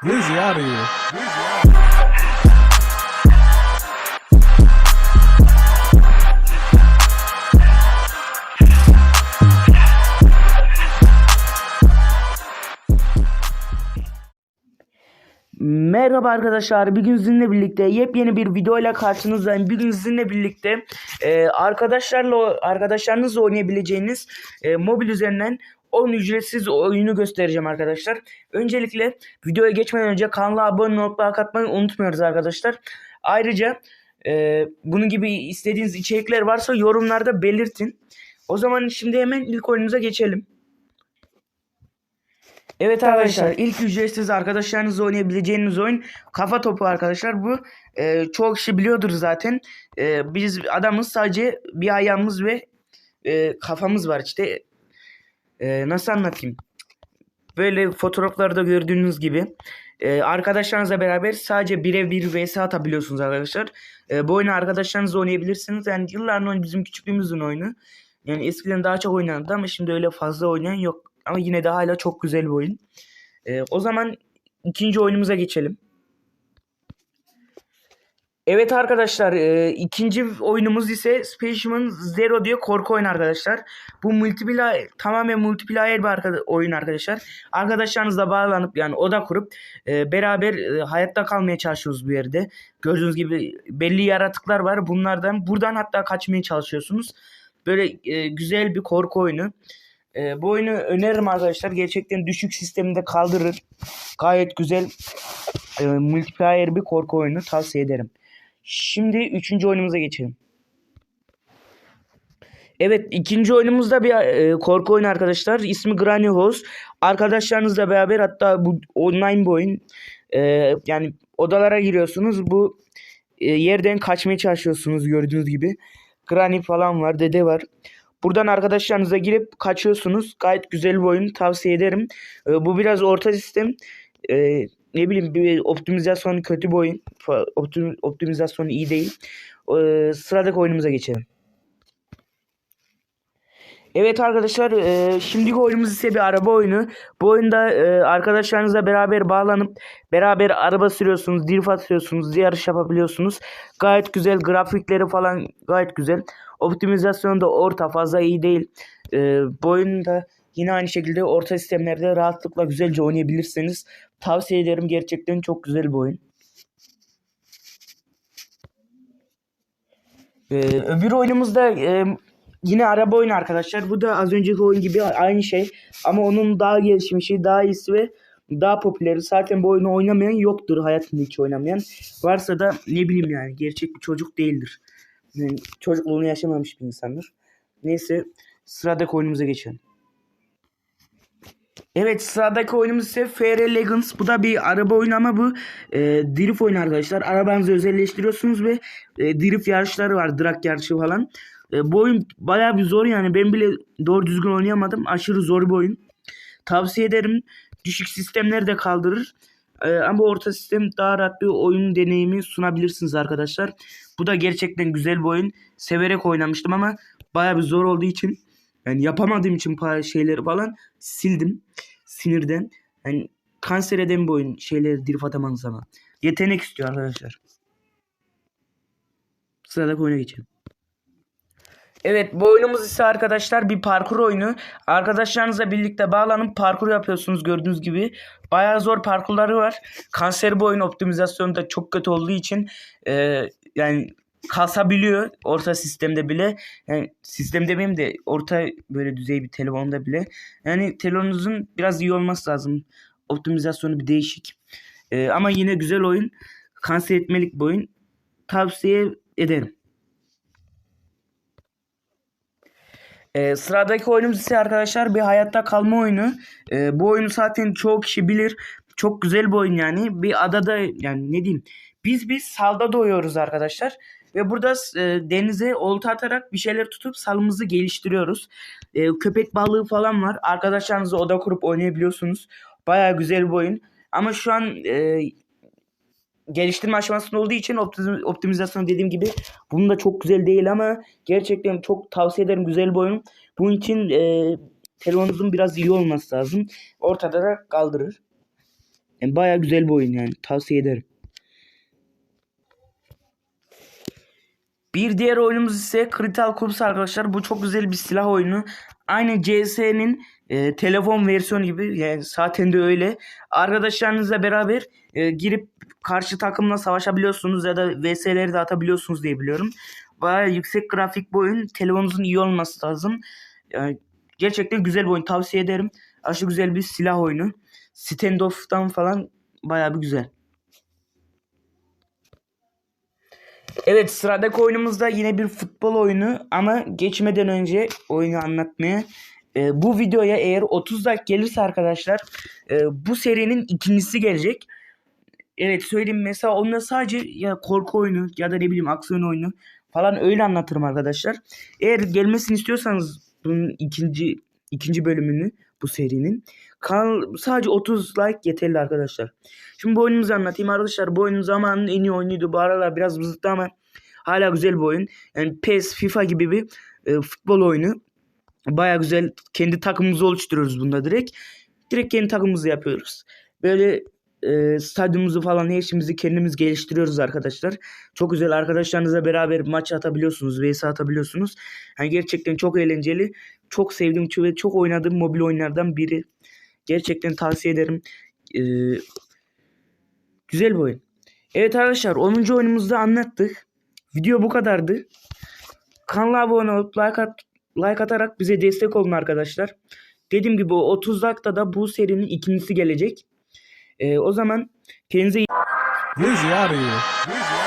Wheezy out of here. Merhaba arkadaşlar. Bir gün sizinle birlikte yepyeni bir video ile karşınızdayım. Bir gün sizinle birlikte e, arkadaşlarla arkadaşlarınızla oynayabileceğiniz e, mobil üzerinden 10 ücretsiz oyunu göstereceğim arkadaşlar. Öncelikle videoya geçmeden önce kanala abone olup like atmayı unutmuyoruz arkadaşlar. Ayrıca e, bunun gibi istediğiniz içerikler varsa yorumlarda belirtin. O zaman şimdi hemen ilk oyunumuza geçelim. Evet arkadaşlar ilk ücretsiz arkadaşlarınızla oynayabileceğiniz oyun kafa topu arkadaşlar. Bu e, çoğu kişi biliyordur zaten. E, biz adamız sadece bir ayağımız ve e, kafamız var işte. E, nasıl anlatayım? Böyle fotoğraflarda gördüğünüz gibi e, arkadaşlarınızla beraber sadece birev bir vs atabiliyorsunuz arkadaşlar. E, bu oyunu arkadaşlarınızla oynayabilirsiniz. Yani yılların oyunu bizim küçüklüğümüzün oyunu. Yani eskiden daha çok oynanırdı ama şimdi öyle fazla oynayan yok. Ama yine de hala çok güzel bir oyun. Ee, o zaman ikinci oyunumuza geçelim. Evet arkadaşlar e, ikinci oyunumuz ise Specimen Zero diye korku oyunu arkadaşlar. Bu multiplayer tamamen multiplayer bir arkada- oyun arkadaşlar. Arkadaşlarınızla bağlanıp yani oda kurup e, beraber e, hayatta kalmaya çalışıyoruz bu yerde. Gördüğünüz gibi belli yaratıklar var. Bunlardan buradan hatta kaçmaya çalışıyorsunuz. Böyle e, güzel bir korku oyunu. E, bu oyunu öneririm arkadaşlar. Gerçekten düşük sisteminde kaldırır. Gayet güzel e, multiplayer bir korku oyunu tavsiye ederim. Şimdi üçüncü oyunumuza geçelim. Evet ikinci oyunumuzda bir e, korku oyunu arkadaşlar. İsmi Granny House. Arkadaşlarınızla beraber hatta bu online bir oyun. E, yani odalara giriyorsunuz. Bu e, yerden kaçmaya çalışıyorsunuz gördüğünüz gibi. Granny falan var, dede var. Buradan arkadaşlarınıza girip kaçıyorsunuz. Gayet güzel bir oyun tavsiye ederim. E, bu biraz orta sistem. E, ne bileyim bir optimizasyonu kötü bir oyun. Optim, optimizasyonu iyi değil. E, sıradaki oyunumuza geçelim. Evet arkadaşlar e, şimdiki oyunumuz ise bir araba oyunu. Bu oyunda e, arkadaşlarınızla beraber bağlanıp beraber araba sürüyorsunuz, drift atıyorsunuz, yarış yapabiliyorsunuz. Gayet güzel grafikleri falan gayet güzel. Optimizasyonu da orta fazla iyi değil. E, bu oyunda yine aynı şekilde orta sistemlerde rahatlıkla güzelce oynayabilirsiniz. Tavsiye ederim gerçekten çok güzel bir oyun. Ee, öbür oyunumuzda e, yine araba oyunu arkadaşlar. Bu da az önceki oyun gibi aynı şey. Ama onun daha gelişmişi, daha iyisi ve daha popüleri. Zaten bu oyunu oynamayan yoktur hayatında hiç oynamayan. Varsa da ne bileyim yani gerçek bir çocuk değildir. Yani çocukluğunu yaşamamış bir insandır. Neyse sıradaki oyunumuza geçelim. Evet sıradaki oyunumuz ise FR Legends. Bu da bir araba oyunu ama bu e, drift oyunu arkadaşlar. Arabanızı özelleştiriyorsunuz ve e, drift yarışları var. Drag yarışı falan. E, bu oyun bayağı bir zor yani. Ben bile doğru düzgün oynayamadım. Aşırı zor bir oyun. Tavsiye ederim. Düşük sistemleri de kaldırır. E, ama orta sistem daha rahat bir oyun deneyimi sunabilirsiniz arkadaşlar. Bu da gerçekten güzel bir oyun. Severek oynamıştım ama bayağı bir zor olduğu için yani yapamadığım için şeyleri falan sildim. Sinirden. Yani kanser eden bir oyun şeyleri drift atamanız zaman. Yetenek istiyor arkadaşlar. Sıradaki oyuna geçelim. Evet bu oyunumuz ise arkadaşlar bir parkur oyunu. Arkadaşlarınızla birlikte bağlanıp parkur yapıyorsunuz gördüğünüz gibi. Bayağı zor parkurları var. Kanser bu oyun optimizasyonu da çok kötü olduğu için e, yani kasabiliyor orta sistemde bile. Yani sistem demeyeyim de orta böyle düzey bir telefonda bile. Yani telefonunuzun biraz iyi olması lazım. Optimizasyonu bir değişik. E, ama yine güzel oyun. Kanser etmelik bir oyun. Tavsiye ederim. Ee, sıradaki oyunumuz ise arkadaşlar bir hayatta kalma oyunu. Ee, bu oyunu zaten çoğu kişi bilir. Çok güzel bir oyun yani. Bir adada yani ne diyeyim. Biz biz salda doyuyoruz arkadaşlar. Ve burada e, denize olta atarak bir şeyler tutup salımızı geliştiriyoruz. E, köpek balığı falan var. Arkadaşlarınızla oda kurup oynayabiliyorsunuz. Baya güzel bir oyun. Ama şu an e, geliştirme aşamasında olduğu için optimiz- optimizasyon dediğim gibi bunun da çok güzel değil ama gerçekten çok tavsiye ederim güzel bir oyun. Bunun için e, telefonunuzun biraz iyi olması lazım. Ortada da kaldırır. Yani baya güzel bir oyun yani. Tavsiye ederim. Bir diğer oyunumuz ise Critical Corps arkadaşlar. Bu çok güzel bir silah oyunu. Aynı CS'nin e, telefon versiyonu gibi. Yani zaten de öyle. Arkadaşlarınızla beraber e, girip karşı takımla savaşabiliyorsunuz ya da VS'leri de atabiliyorsunuz diye biliyorum. Baya yüksek grafik bir oyun. Telefonunuzun iyi olması lazım. Yani gerçekten güzel bir oyun. Tavsiye ederim. Aşırı güzel bir silah oyunu. Standoff'tan falan baya bir güzel. Evet sıradaki oyunumuzda yine bir futbol oyunu ama geçmeden önce oyunu anlatmaya e, bu videoya eğer 30 dakika gelirse arkadaşlar e, bu serinin ikincisi gelecek. Evet söyleyeyim mesela onda sadece ya korku oyunu ya da ne bileyim aksiyon oyunu falan öyle anlatırım arkadaşlar. Eğer gelmesini istiyorsanız bunun ikinci ikinci bölümünü bu serinin kanal sadece 30 like yeterli arkadaşlar. Şimdi bu oyunumuzu anlatayım arkadaşlar. Bu oyun zamanın en iyi oyunuydu. Bu aralar biraz bızıttı ama hala güzel bir oyun. Yani PES, FIFA gibi bir e, futbol oyunu. Baya güzel. Kendi takımımızı oluşturuyoruz bunda direkt. Direkt kendi takımımızı yapıyoruz. Böyle e, stadyumumuzu falan her şeyimizi kendimiz geliştiriyoruz arkadaşlar. Çok güzel arkadaşlarınızla beraber maç atabiliyorsunuz, vs atabiliyorsunuz. Yani gerçekten çok eğlenceli. Çok sevdiğim ve çok oynadığım mobil oyunlardan biri. Gerçekten tavsiye ederim. Ee, güzel bir oyun. Evet arkadaşlar 10. oyunumuzda anlattık. Video bu kadardı. Kanala abone olup like, at, like atarak bize destek olun arkadaşlar. Dediğim gibi o 30 dakikada bu serinin ikincisi gelecek. Ee, o zaman kendinize iyi out of here?